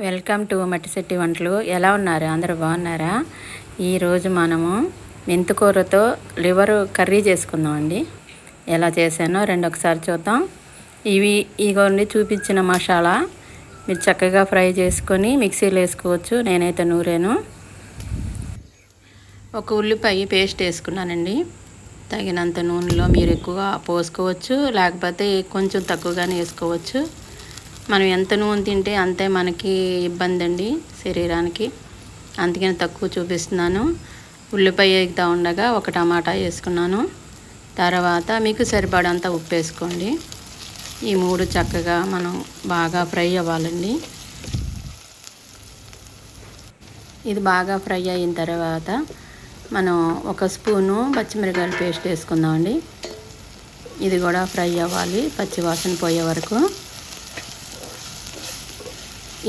Welcome to మట్టిశెట్టి వంటలు. ఎలా ఉన్నారు? అందరూ బాగున్నారా? ఈరోజు మనము మెంతుకూరతో లివర్ కర్రీ చేసుకుందామండి. ఎలా చేశానో రెండొకసారి చూద్దాం. ఇవి ఇగోండి చూపించిన మసాలా. మీరు చక్కగా ఫ్రై చేసుకొని మిక్సీలో వేసుకోవచ్చు. నేనైతే నూరాను. ఒక ఉల్లిపాయ పేస్ట్ వేసుకున్నానండి. తగినంత నూనెలో మీరు ఎక్కువ పోసుకోవచ్చు. లేకపోతే కొంచెం తక్కువగానే వేసుకోవచ్చు. మనం ఎంత నూనె తింటే అంతే మనకి ఇబ్బంది అండి శరీరానికి అందుకని తక్కువ చూపిస్తున్నాను. ఉల్లిపాయ ఎగుతూ ఉండగా ఒక టమాటా వేసుకున్నాను. తర్వాత మీకు సరిపడంత ఉప్పు వేసుకోండి. ఈ మూడు చక్కగా మనం బాగా ఫ్రై అవ్వాలండి. ఇది బాగా ఫ్రై అయిన తర్వాత మనం ఒక స్పూను పచ్చిమిరకాయల పేస్ట్ వేసుకుందామండి. ఇది కూడా ఫ్రై అవ్వాలి పచ్చివాసన పోయే వరకు.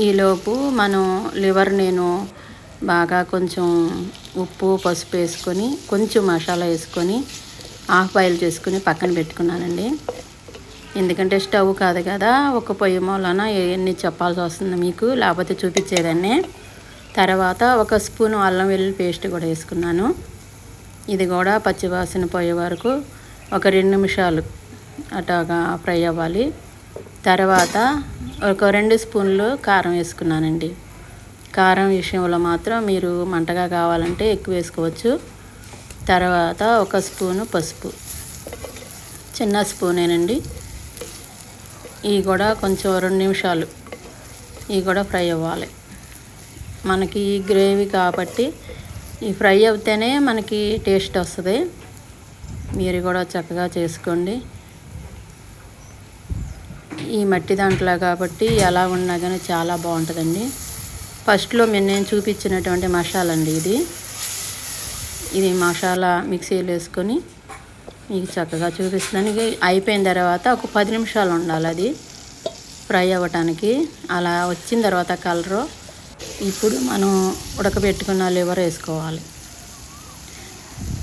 ఈలోపు మనం లివర్ నేను బాగా కొంచెం ఉప్పు పసుపు వేసుకొని కొంచెం మసాలా వేసుకొని హాఫ్ బాయిల్ చేసుకుని పక్కన పెట్టుకున్నానండి. ఎందుకంటే స్టవ్ కాదు కదా ఒక పొయ్యి మూలన ఎన్ని చెప్పాల్సి వస్తుంది మీకు? లేకపోతే చూపించేదాన్ని. తర్వాత ఒక స్పూన్ అల్లం వెల్లుల్లి పేస్ట్ కూడా వేసుకున్నాను. ఇది కూడా పచ్చివాసన పోయే వరకు ఒక రెండు నిమిషాలు అటాగా ఫ్రై అవ్వాలి. తర్వాత ఒక రెండు స్పూన్లు కారం వేసుకున్నానండి. కారం విషయంలో మాత్రం మీరు మంటగా కావాలంటే ఎక్కువ వేసుకోవచ్చు. తర్వాత ఒక స్పూను పసుపు. చిన్న స్పూనేనండి. ఇవి కూడా కొంచెం రెండు నిమిషాలు. ఇవి కూడా ఫ్రై అవ్వాలి. మనకి ఈ గ్రేవీ కాబట్టి ఈ ఫ్రై అవుతేనే మనకి టేస్ట్ వస్తుంది. మీరు కూడా చక్కగా చేసుకోండి. ఈ మట్టి దాంట్లో కాబట్టి ఎలా ఉన్నా కానీ చాలా బాగుంటుందండి. ఫస్ట్లో మేము నేను చూపించినటువంటి మసాలా అండి ఇది. ఇది మసాలా మిక్సీలో వేసుకొని మీకు చక్కగా చూపిస్తానికి అయిపోయిన తర్వాత ఒక పది నిమిషాలు ఉండాలి అది ఫ్రై అవ్వటానికి. అలా వచ్చిన తర్వాత కలరు ఇప్పుడు మనం ఉడకబెట్టుకున్న లివర్ వేసుకోవాలి.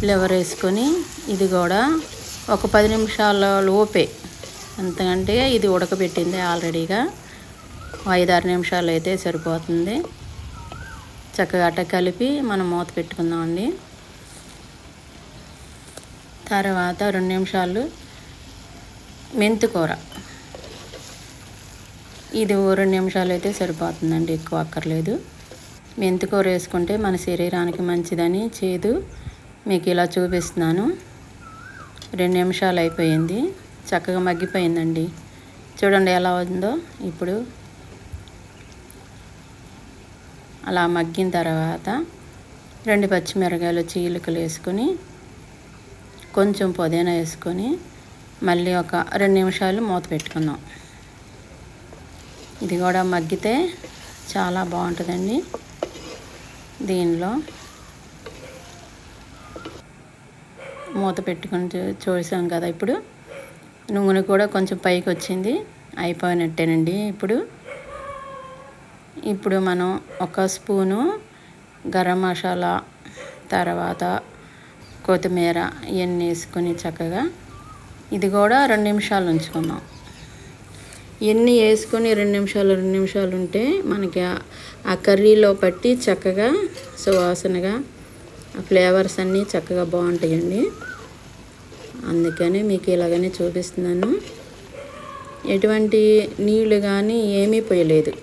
లివర్ వేసుకొని ఇది కూడా ఒక పది నిమిషాల లోపే ఎంతకంటే ఇది ఉడకబెట్టింది ఆల్రెడీగా. ఐదారు నిమిషాలు అయితే సరిపోతుంది. చక్కగా అట్ట కలిపి మనం మూత పెట్టుకుందామండి. తర్వాత రెండు నిమిషాలు మెంతికూర ఇది రెండు నిమిషాలు అయితే సరిపోతుందండి ఎక్కువ అక్కర్లేదు. మెంతికూర వేసుకుంటే మన శరీరానికి మంచిదని చేదు మీకు ఇలా చూపిస్తున్నాను. రెండు నిమిషాలు అయిపోయింది. చక్కగా మగ్గిపోయిందండి. చూడండి ఎలా ఉందో ఇప్పుడు. అలా మగ్గిన తర్వాత రెండు పచ్చిమిరకాయలు చీలికలు వేసుకొని కొంచెం పుదీనా వేసుకొని మళ్ళీ ఒక రెండు నిమిషాలు మూత పెట్టుకుందాం. ఇది కూడా మగ్గితే చాలా బాగుంటుందండి. దీనిలో మూత పెట్టుకొని చూసాం కదా ఇప్పుడు. నూనె కూడా కొంచెం పైకి వచ్చింది. అయిపోయినట్టేనండి ఇప్పుడు. ఇప్పుడు మనం ఒక స్పూను గరం మసాలా తర్వాత కొత్తిమీర ఇవన్నీ వేసుకొని చక్కగా ఇది కూడా రెండు నిమిషాలు ఉంచుకుందాం. ఎన్ని వేసుకొని రెండు నిమిషాలు రెండు నిమిషాలు ఉంటే మనకి ఆ కర్రీలో పట్టి చక్కగా సువాసనగా ఆ ఫ్లేవర్స్ అన్నీ చక్కగా బాగుంటాయండి. అందుకని మీకు ఇలాగనే చూపిస్తున్నాను. ఎటువంటి నీళ్ళు కానీ ఏమీ పోయలేదు.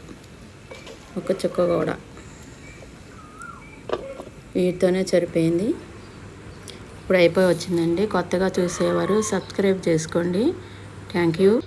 ఒక చుక్క కూడా. వీటితోనే సరిపోయింది. ఇప్పుడు అయిపోయి వచ్చిందండి. కొత్తగా చూసేవారు సబ్స్క్రైబ్ చేసుకోండి. Thank you.